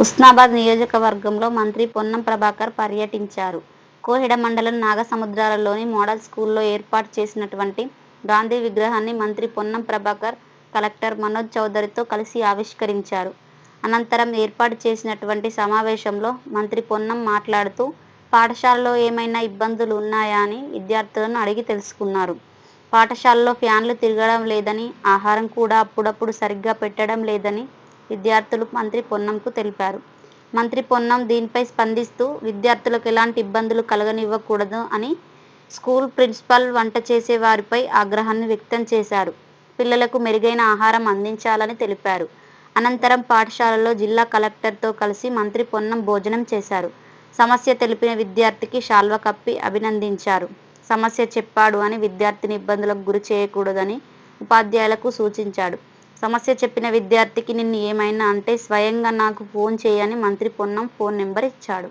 హుస్నాబాద్ నియోజకవర్గంలో మంత్రి పొన్నం ప్రభాకర్ పర్యటించారు. కోహెడ మండలం నాగసముద్రాలలోని మోడల్ స్కూల్లో ఏర్పాటు చేసినటువంటి గాంధీ విగ్రహాన్ని మంత్రి పొన్నం ప్రభాకర్ కలెక్టర్ మనోజ్ చౌదరితో కలిసి ఆవిష్కరించారు. అనంతరం ఏర్పాటు చేసినటువంటి సమావేశంలో మంత్రి పొన్నం మాట్లాడుతూ పాఠశాలలో ఏమైనా ఇబ్బందులు ఉన్నాయా? అని విద్యార్థులను అడిగి తెలుసుకున్నారు. పాఠశాలలో ఫ్యాన్లు తిరగడం లేదని ఆహారం కూడా అప్పుడప్పుడు సరిగ్గా పెట్టడం లేదని విద్యార్థులు మంత్రి పొన్నంకు తెలిపారు. మంత్రి పొన్నం దీనిపై స్పందిస్తూ విద్యార్థులకు ఎలాంటి ఇబ్బందులు కలగనివ్వకూడదు అని స్కూల్ ప్రిన్సిపల్ వంట చేసే వారిపై ఆగ్రహాన్ని వ్యక్తం చేశారు. పిల్లలకు మెరుగైన ఆహారం అందించాలని తెలిపారు. అనంతరం పాఠశాలలో జిల్లా కలెక్టర్తో కలిసి మంత్రి పొన్నం భోజనం చేశారు. సమస్య తెలిపిన విద్యార్థికి శాల్వ కప్పి అభినందించారు. సమస్య చెప్పాడు అని విద్యార్థిని ఇబ్బందులకు గురి చేయకూడదని ఉపాధ్యాయులకు సూచించాడు. సమస్య చెప్పిన విద్యార్థికి నిన్ను ఏమైనా అంటే స్వయంగా నాకు ఫోన్ చేయని మంత్రి పొన్నం ఫోన్ నెంబర్ ఇచ్చాడు.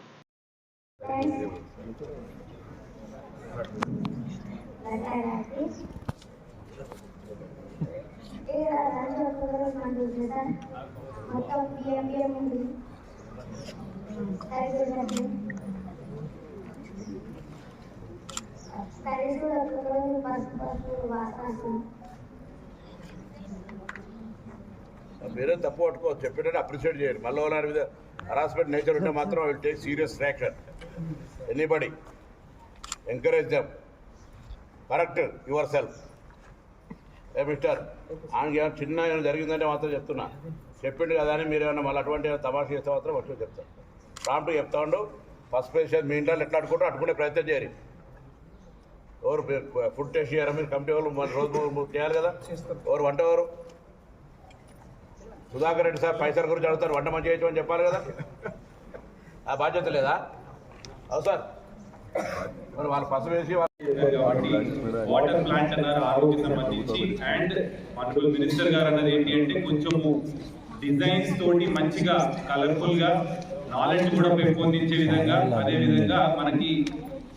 మొత్తం కూడా మీరే తప్పు పట్టుకో చెప్పేటట్టు అప్రిషియేట్ చేయండి. మళ్ళీ వాళ్ళ మీద హరాస్మెంట్ నేచర్ ఉంటే మాత్రం will take serious action anybody encourage them correct yourself A mister ఆయనకి ఏమైనా చిన్న ఏమైనా జరిగిందంటే మాత్రం చెప్తున్నా. చెప్పిండు కదా అని మీరు ఏమైనా మళ్ళీ అటువంటి ఏమైనా తమాషా చేస్తే మాత్రం వచ్చి చెప్తాను ప్రాంప్ట్ చెప్తా ఉండు. ఫస్ట్ ప్లేస్ మీ ఇంట్లో ఎట్లా అడుకుంటూ అట్టుకునే ప్రయత్నం చేయాలి. ఎవరు ఫుడ్ టేస్ట్ చేయరా మీరు? కమిటీ వాళ్ళు మన రోజు మూడు చేయాలి కదా. ఎవరు వంట ఎవరు? సుధాకర్ రెడ్డి సార్ పైసల గురించి అడుగుతారు వంట మంచి చేయొచ్చు చెప్పాలి కదా. ఆ బాధ్యత లేదా? అవు సార్. మరి వాళ్ళు పసుపు వేసి వాళ్ళు కాబట్టి వాటర్ ప్లాంట్ అన్నారు ఆరోగ్యం సంబంధించి. అండ్ మనకు మినిస్టర్ గారు అన్నది ఏంటి అంటే కొంచెము డిజైన్స్ తోటి మంచిగా కలర్ఫుల్గా నాలెడ్జ్ కూడా పెంపొందించే విధంగా అదే విధంగా మనకి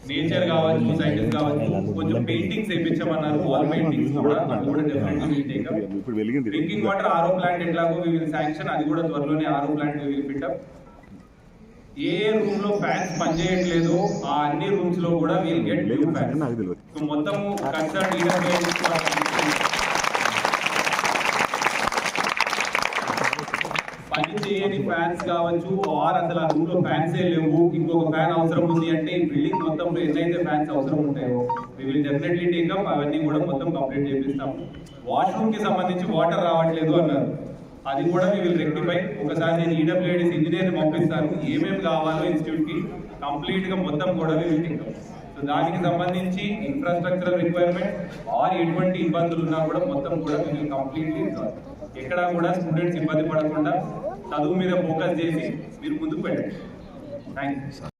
నేచర్ కావచ్చు సైకిల్ కావచ్చు కొంచెం పెయింటింగ్స్ వేయించమన్నారు వాల్ పెయింటింగ్స్ కూడా అది కూడా definitely drinking water RO plant ఎట్లాగో వివిధ శాంక్షన్ అది కూడా త్వరలోనే ఆరో ప్లాంట్ విల్ పిటప్ ఏ రూమ్లో ఫ్యాన్స్ పనిచేయట్లేదు ఆ అన్ని రూమ్స్లో కూడా వీల్ గెట్ ఫ్యాన్స్ సో మొత్తము కన్సర్న్ పని చేయని ఫ్యాన్స్ కావచ్చు ఆర్ అసలు ఆ రూమ్లో ఫ్యాన్సే లేవు. ఇంకొక ఫ్యాన్ అవసరం ఉంది అంటే ఈ బిల్డింగ్ మొత్తంలో ఎన్నైతే ఫ్యాన్స్ అవసరం ఉంటాయో we will definitely take up అవన్నీ కూడా మొత్తం కంప్లీట్ చేపిస్తాము. వాష్రూమ్కి సంబంధించి వాటర్ రావట్లేదు అన్నారు. అది కూడా వి విల్ రెక్టిఫై ఒకసారి నేను ఈడబ్ల్యూడీస్ ఇంజనీర్ పంపిస్తాను. ఏమేమి కావాలో ఇన్స్టిట్యూట్కి కంప్లీట్గా మొత్తం కూడా వి విల్ సో దానికి సంబంధించి ఇన్ఫ్రాస్ట్రక్చరల్ రిక్వైర్మెంట్ ఆర్ ఎటువంటి ఇబ్బందులు ఉన్నా కూడా మొత్తం కూడా వి కంప్లీట్లీ ఎక్కడ కూడా స్టూడెంట్స్ ఇబ్బంది పడకుండా చదువు మీద ఫోకస్ చేసి మీరు ముందుకు పెట్టండి థ్యాంక్ యూ